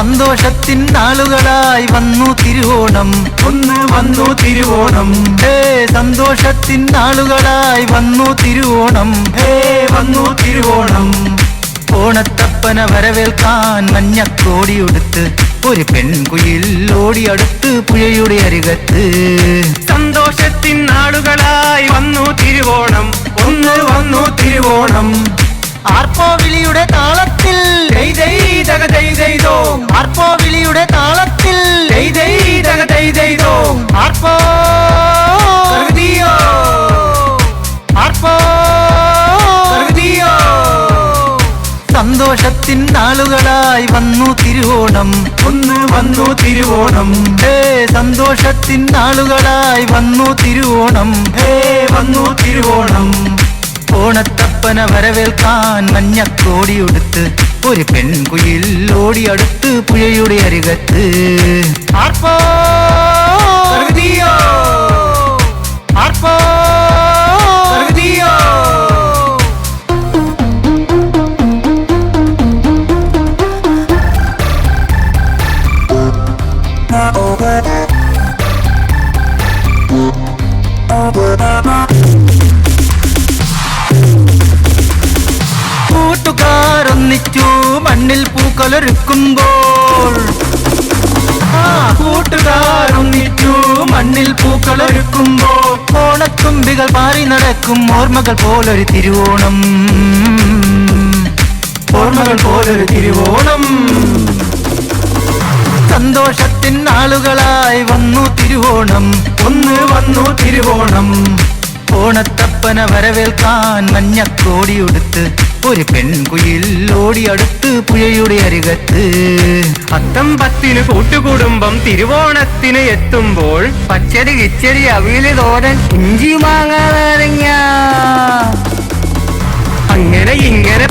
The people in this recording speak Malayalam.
സന്തോഷത്തിൻ നാളുകളായി വന്നു തിരുവോണം. ഒന്ന് വന്നു തിരുവോണം. ഹേ സന്തോഷത്തിൻ നാളുകളായി വന്നു തിരുവോണം. ഹേ വന്നു തിരുവോണം. ഓണത്തപ്പന വരവേൽക്കാൻ മഞ്ഞക്കോടിയുടുത്ത് ഒരു പെൺകുയിൽ ഓടിയടുത്ത് പുഴയുടെ അരികത്ത്. സന്തോഷത്തിൻ നാളുകളായി വന്നു തിരുവോണം. ഒന്ന് വന്നു തിരുവോണം. ആർപ്പോ വിളിയുടെ താളത്തിൽ ആർപ്പോ? സർഗതിയോ arpo സന്തോഷത്തിൻ നാളുകളായി വന്നു തിരുവോണം. ഒന്ന് വന്നു തിരുവോണം. ഹേ സന്തോഷത്തിൻ നാളുകളായി വന്നു തിരുവോണം. ഹേ വന്നു തിരുവോണം. ഓണത്തപ്പന വരവേൽക്കാൻ മഞ്ഞക്കോടിയുടുത്ത് ഒരു പെൺകുയിൽ ഓടിയടുത്ത് പുഴയുടെ അരികത്ത്. കൂട്ടുകാരൊന്നിച്ചു മണ്ണിൽ പൂക്കളൊരുക്കുമ്പോൾ. ആ മണ്ണിൽ പൂക്കളൊരുക്കുമ്പോൾ ഓണത്തുമ്പികൾ പാറി നടക്കും. ഓർമ്മകൾ പോലൊരു തിരുവോണം. ഓർമ്മകൾ പോലൊരു തിരുവോണം. സന്തോഷത്തിൻ ആളുകളായി വന്നു തിരുവോണം. ഒന്ന് വന്നു തിരുവോണം. ഓണത്തപ്പന വരവേൽക്കാൻ മഞ്ഞക്കോടിയുടുത്ത് ഒരു പെൺകുയിൽ ഓടിയടുത്ത് പുഴയുടെ അരികത്ത്. അത്തം പത്തിന് കൂട്ടുകുടുംബം തിരുവോണത്തിന് എത്തുമ്പോൾ പച്ചരി കിച്ചരി അവിയൽ തോരൻ ഇഞ്ചി മാങ്ങ അങ്ങനെ ഇങ്ങനെ